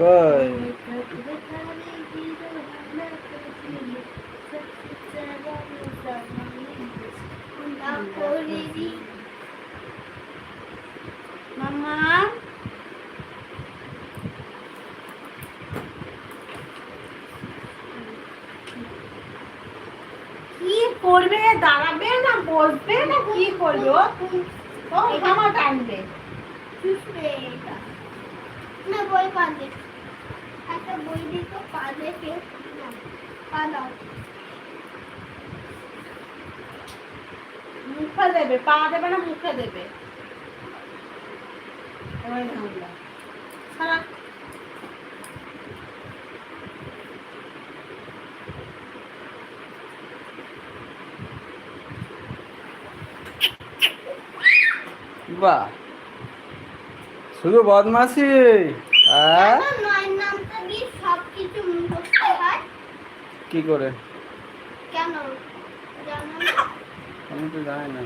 কই মামা কি করবে? দাঁড়াবে না বসবে না কি করবে? ও জামা টানবে। না বই কাঁদে একটা বই দিত কাঁদে কেউ কাঁদাও মুখে দেবে পা দেবে না মুখে দেবে। ওই ঝামেলা সারা। বাহ। শুধু বদমাসি হ্যাঁ? কি করে? আমি তো জানি না।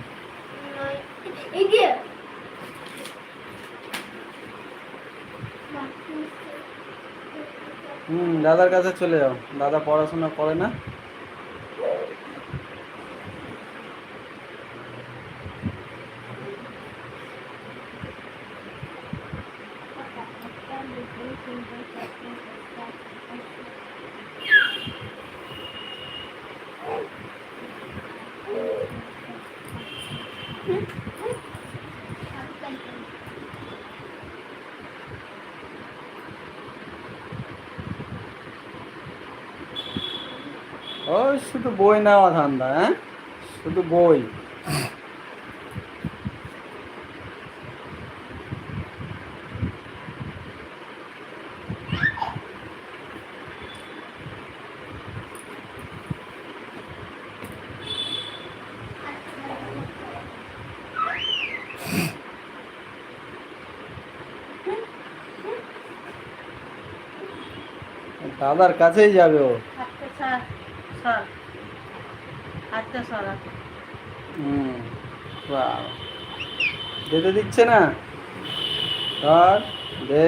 হুম দাদার কাছে চলে যাও। দাদা পড়াশোনা করে না? ওই শুধু বই নেওয়া ধান্দা হ্যাঁ? শুধু বই। দাদার কাছেই যাবে ও। সর সর হাতটা সরা হুম যেতে দিচ্ছে না? ধর দে।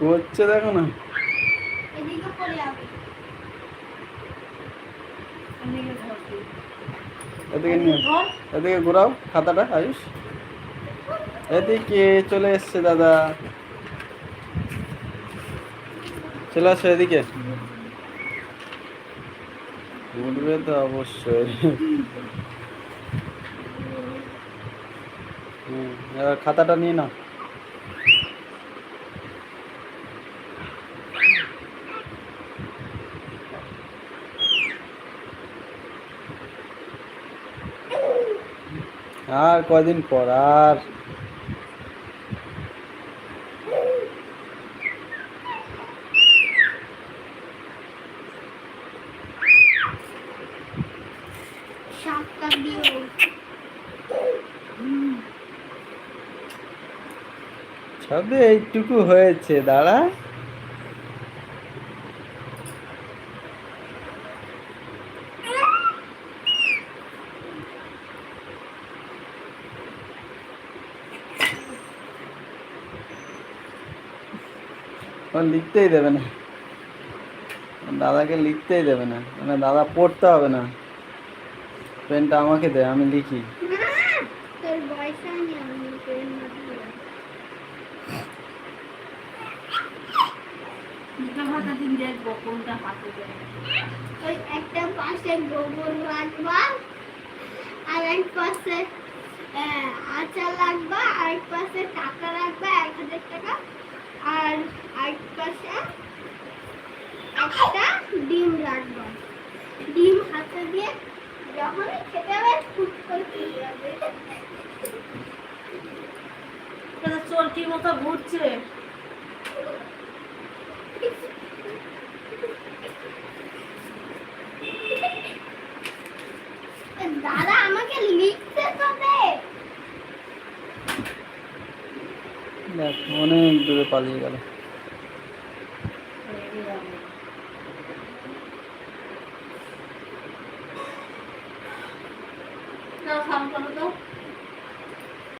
করছে দেখো না। এদিকে নিয়ে এদিকে ঘোরাও খাতাটা, আয়ুষ। এদিকে চলে এসছে দাদা। চলে আসো এদিকে। উঠবে তো অবশ্যই। খাতাটা নিয়ে নাও। আর কয়দিন পর আর? সবে এইটুকু হয়েছে দাঁড়া। লিখতেই দেবে না। দাদাকে লিখতেই দেবে না। মানে দাদা পড়তে হবে না। পেনটা আমাকে দে আমি লিখি। একটা পাশে গোবর রাখবা আর এক পাশে আচার রাখবা আর এক পাশে টাকা রাখবা এক হাজার টাকা। আর এক পাশে একটা ডিম রাখবা। ডিম হাতে দিয়ে যখন খেতে হবে ফুট করে খেয়ে যাবে এটা মতো ঘুরছে? দাদা আমাকে লিখতে তো দে দেখ অনেক দূরে পালিয়ে গেল। তো।